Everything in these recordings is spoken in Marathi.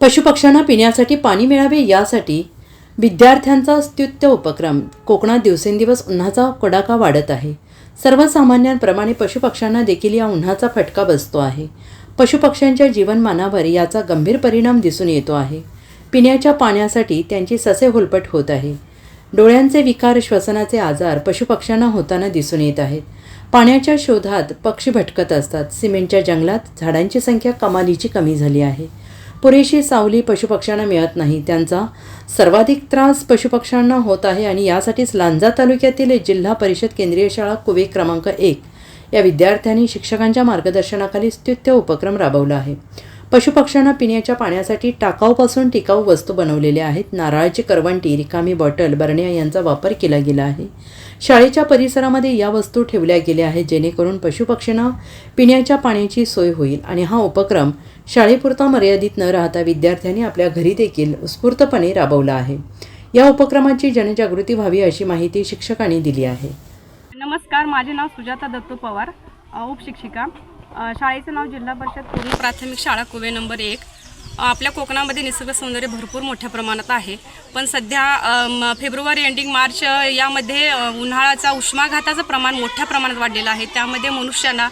पशुपक्ष्यांना पिण्यासाठी पाणी मिळावे यासाठी विद्यार्थ्यांचा स्तुत्य उपक्रम. कोकणात दिवसेंदिवस उन्हाचा कडाका वाढत आहे. सर्वसामान्यांप्रमाणे पशुपक्ष्यांना देखील या उन्हाचा फटका बसतो आहे. पशुपक्ष्यांच्या जीवनमानावर याचा गंभीर परिणाम दिसून येतो आहे. पिण्याच्या पाण्यासाठी त्यांची ससे होलपट होत आहे. डोळ्यांचे विकार श्वसनाचे आजार पशुपक्ष्यांना होताना दिसून येत आहेत. पाण्याच्या शोधात पक्षी भटकत असतात. सिमेंटच्या जंगलात झाडांची संख्या कमालीची कमी झाली आहे. पुरेशी सावली पशुपक्ष्यांना मिळत नाही. त्यांचा सर्वाधिक त्रास पशुपक्ष्यांना होत आहे आणि यासाठीच लांजा तालुक्यातील जिल्हा परिषद केंद्रीय शाळा कुवे क्रमांक एक. या विद्यार्थ्यांनी शिक्षकांच्या मार्गदर्शनाखाली स्तुत्य उपक्रम राबवला आहे. पशुपक्ष्यांना पिण्याच्या पाण्यासाठी टाकाऊपासून टिकाऊ वस्तू बनवलेल्या आहेत. नारळाची करवंटी रिकामी बॉटल बरण्या यांचा वापर केला गेला आहे. शाळेच्या परिसरामध्ये या वस्तू ठेवल्या गेल्या आहेत जेणेकरून पशुपक्ष्यांना पिण्याच्या पाण्याची सोय होईल. आणि हा उपक्रम शाळेपुरता मर्यादित न राहता विद्यार्थ्यांनी आपल्या घरी देखील उत्स्फूर्तपणे राबवला आहे. या उपक्रमाची जनजागृती व्हावी अशी माहिती शिक्षकांनी दिली आहे. नमस्कार माझे नाव सुजाता दत्तू पवार उपशिक्षिका. शाळेचं नाव जिल्हा परिषद पूर्व प्राथमिक शाळा कुवे नंबर एक. आपल्या कोकणामध्ये निसर्ग सौंदर्य भरपूर मोठ्या प्रमाणात आहे. पण सध्या म, फेब्रुवारी एंडिंग मार्च यामध्ये उन्हाळाचा उन्हाळ्याचा उष्माघाताचं प्रमाण मोठ्या प्रमाणात वाढलेलं आहे. त्यामध्ये मनुष्यांना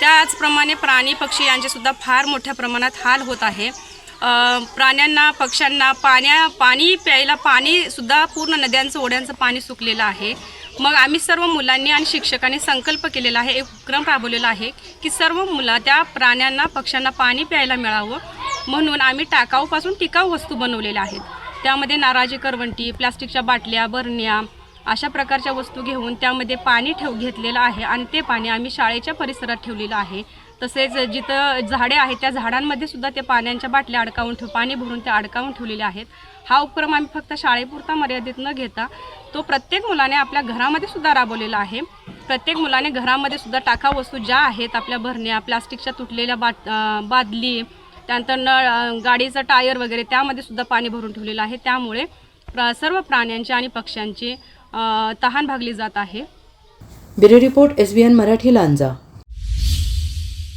त्याचप्रमाणे प्राणी पक्षी यांचेसुद्धा फार मोठ्या प्रमाणात हाल होत आहे. प्राण्यांना पक्ष्यांना पाण्या पाणी प्यायला पाणीसुद्धा पूर्ण नद्यांचं ओढ्यांचं पाणी सुकलेलं आहे. मग आम्ही सर्व मुलांनी आणि शिक्षकांनी संकल्प केलेला आहे एक उपक्रम राबवलेला आहे की सर्व मुलं त्या प्राण्यांना पक्ष्यांना पाणी प्यायला मिळावं. म्हणून आम्ही टाकाऊपासून टिकाऊ वस्तू बनवलेल्या आहेत. त्यामध्ये नाराजी करवंटी प्लास्टिकच्या बाटल्या बरण्या अशा प्रकारच्या वस्तू घेऊन त्यामध्ये पाणी ठेव घेतलेलं आहे आणि ते पाणी आम्ही शाळेच्या परिसरात ठेवलेलं आहे. तसेच जिथं झाडे आहेत त्या झाडांमध्ये सुद्धा त्या पाण्याच्या बाटल्या अडकावून ठेव पाणी भरून ते अडकावून ठेवलेले आहेत. हा उपक्रम आम्ही फक्त शाळेपुरता मर्यादित न घेता तो प्रत्येक मुलाने आपल्या घरामध्ये सुद्धा राबवलेला आहे. प्रत्येक मुलाने घरामध्ये सुद्धा टाकाऊ वस्तू ज्या आहेत आपल्या भरण्या प्लास्टिकच्या तुटलेल्या बाट बादली त्यानंतर नळ गाडीचं टायर वगैरे त्यामध्ये सुद्धा पाणी भरून ठेवलेलं आहे. त्यामुळे प्र सर्व प्राण्यांची आणि पक्ष्यांची तहान भागली जात आहे. Bureau report S B N Marathi Lanja.